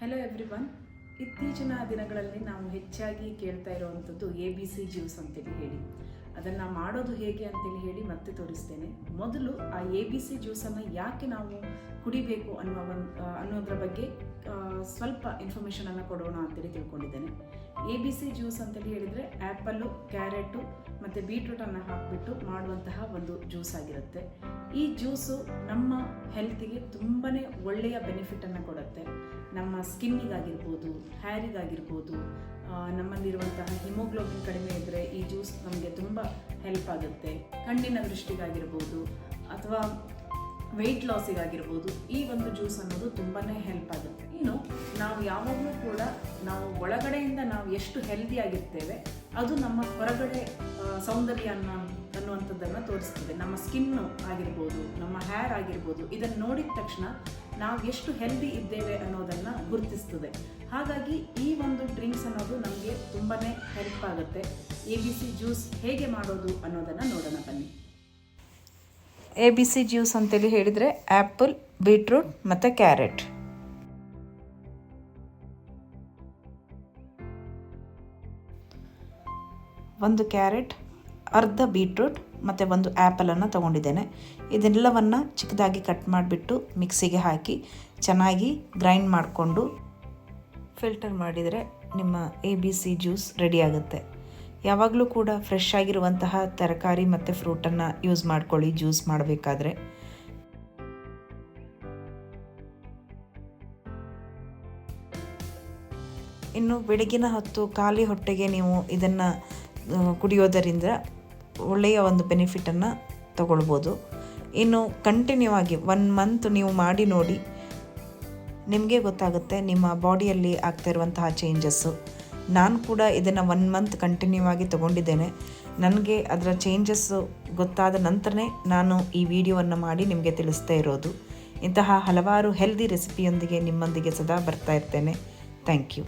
Hello everyone ಇತ್ತೀಚಿನ ದಿನಗಳಲ್ಲಿ ನಾವು ಹೆಚ್ಚಾಗಿ ಕೇಳ್ತಾ ಇರುವಂಥದ್ದು ಎ ಬಿ ಸಿ ಜ್ಯೂಸ್ ಅಂತೇಳಿ ಹೇಳಿ. ಅದನ್ನು ಮಾಡೋದು ಹೇಗೆ ಅಂತೇಳಿ ಹೇಳಿ ಮತ್ತೆ ತೋರಿಸ್ತೇನೆ. ಮೊದಲು ಆ ಎ ಬಿ ಸಿ ಜ್ಯೂಸನ್ನು ಯಾಕೆ ನಾವು ಕುಡಿಬೇಕು ಅನ್ನೋ ಒಂದು ಅನ್ನೋದ್ರ ಬಗ್ಗೆ ಸ್ವಲ್ಪ ಇನ್ಫಾರ್ಮೇಷನನ್ನು ಕೊಡೋಣ ಅಂತೇಳಿ ತಿಳ್ಕೊಂಡಿದ್ದೇನೆ. ಎ ಬಿ ಸಿ ಜ್ಯೂಸ್ ಅಂತೇಳಿ ಹೇಳಿದರೆ ಆ್ಯಪಲ್ಲು ಕ್ಯಾರೆಟು ಮತ್ತು ಬೀಟ್ರೂಟನ್ನು ಹಾಕಿಬಿಟ್ಟು ಮಾಡುವಂತಹ ಒಂದು ಜ್ಯೂಸ್ ಆಗಿರುತ್ತೆ. ಈ ಜ್ಯೂಸು ನಮ್ಮ ಹೆಲ್ತಿಗೆ ತುಂಬಾ ಒಳ್ಳೆಯ ಬೆನಿಫಿಟನ್ನು ಕೊಡುತ್ತೆ. ನಮ್ಮ ಸ್ಕಿನ್ನಿಗಾಗಿರ್ಬೋದು ಹ್ಯಾರಿಗಾಗಿರ್ಬೋದು ನಮ್ಮಲ್ಲಿರುವಂತಹ ಹಿಮೋಗ್ಲೋಬಿನ್ ಕಡಿಮೆ ಇದ್ದರೆ ಈ ಜ್ಯೂಸ್ ನಮಗೆ ತುಂಬ ಹೆಲ್ಪ್ ಆಗುತ್ತೆ. ಕಣ್ಣಿನ ದೃಷ್ಟಿಗಾಗಿರ್ಬೋದು, ಅಥವಾ ವೆಯ್ಟ್ ಲಾಸಿಗಾಗಿರ್ಬೋದು ಈ ಒಂದು ಜ್ಯೂಸ್ ಅನ್ನೋದು ತುಂಬಾ ಹೆಲ್ಪ್ ಆಗುತ್ತೆ. ಇನ್ನು ನಾವು ಯಾವಾಗಲೂ ಕೂಡ ನಾವು ಒಳಗಡೆಯಿಂದ ನಾವು ಎಷ್ಟು ಹೆಲ್ದಿ ಆಗಿರ್ತೇವೆ, ಅದು ನಮ್ಮ ಹೊರಗಡೆ ಸೌಂದರ್ಯ ಅನ್ನೋ, ಅನ್ನುವಂಥದ್ದನ್ನು ತೋರಿಸ್ತದೆ. ನಮ್ಮ ಸ್ಕಿನ್ನು ಆಗಿರ್ಬೋದು, ನಮ್ಮ ಹೇರ್ ಆಗಿರ್ಬೋದು, ಇದನ್ನು ನೋಡಿದ ತಕ್ಷಣ ನಾವು ಎಷ್ಟು ಹೆಲ್ದಿ ಇದ್ದೇವೆ ಅನ್ನೋದನ್ನು ಗುರುತಿಸ್ತದೆ. ಹಾಗಾಗಿ ಈ ಒಂದು ಡ್ರಿಂಕ್ಸ್ ಅನ್ನೋದು ನಮಗೆ ತುಂಬಾ ಹೆಲ್ಪ್ ಆಗುತ್ತೆ. ಎ ಬಿ ಜ್ಯೂಸ್ ಹೇಗೆ ಮಾಡೋದು ಅನ್ನೋದನ್ನು ನೋಡೋಣ ಬನ್ನಿ. ಎ ಬಿ ಸಿ ಜ್ಯೂಸ್ ಅಂತೇಳಿ ಹೇಳಿದರೆ ಆ್ಯಪಲ್, ಬೀಟ್ರೂಟ್ ಮತ್ತು ಕ್ಯಾರೆಟ್. ಒಂದು ಕ್ಯಾರೆಟ್, ಅರ್ಧ ಬೀಟ್ರೂಟ್ ಮತ್ತು ಒಂದು ಆ್ಯಪಲನ್ನು ತೊಗೊಂಡಿದ್ದೇನೆ. ಇದೆಲ್ಲವನ್ನು ಚಿಕ್ಕದಾಗಿ ಕಟ್ ಮಾಡಿಬಿಟ್ಟು ಮಿಕ್ಸಿಗೆ ಹಾಕಿ ಚೆನ್ನಾಗಿ ಗ್ರೈಂಡ್ ಮಾಡಿಕೊಂಡು ಫಿಲ್ಟರ್ ಮಾಡಿದರೆ ನಿಮ್ಮ A B C juice ready ಆಗುತ್ತೆ. ಯಾವಾಗಲೂ ಕೂಡ ಫ್ರೆಶ್ ಆಗಿರುವಂತಹ ತರಕಾರಿ ಮತ್ತು ಫ್ರೂಟನ್ನು ಯೂಸ್ ಮಾಡ್ಕೊಳ್ಳಿ ಜ್ಯೂಸ್ ಮಾಡಬೇಕಾದ್ರೆ. ಇನ್ನು ಬೆಳಗಿನ ಹೊತ್ತು ಖಾಲಿ ಹೊಟ್ಟೆಗೆ ನೀವು ಇದನ್ನು ಕುಡಿಯೋದರಿಂದ ಒಳ್ಳೆಯ ಒಂದು ಬೆನಿಫಿಟನ್ನು ತಗೊಳ್ಬೋದು. ಇನ್ನು ಕಂಟಿನ್ಯೂ ಆಗಿ ಒನ್ ಮಂತ್ ನೀವು ಮಾಡಿ ನೋಡಿ, ನಿಮಗೆ ಗೊತ್ತಾಗುತ್ತೆ ನಿಮ್ಮ ಬಾಡಿಯಲ್ಲಿ ಆಗ್ತಾ ಇರುವಂತಹ ಚೇಂಜಸ್ಸು ನಾನು ಕೂಡ ಇದನ್ನು ಒನ್ ಮಂತ್ ಕಂಟಿನ್ಯೂ ಆಗಿ ತೊಗೊಂಡಿದ್ದೇನೆ. ನನಗೆ ಅದರ ಚೇಂಜಸ್ಸು ಗೊತ್ತಾದ ನಂತರನೇ ನಾನು ಈ ವಿಡಿಯೋವನ್ನು ಮಾಡಿ ನಿಮಗೆ ತಿಳಿಸ್ತಾ ಇರೋದು. ಇಂತಹ ಹಲವಾರು ಹೆಲ್ದಿ ರೆಸಿಪಿಯೊಂದಿಗೆ ನಿಮ್ಮೊಂದಿಗೆ ಸದಾ ಬರ್ತಾ ಇರ್ತೇನೆ. Thank you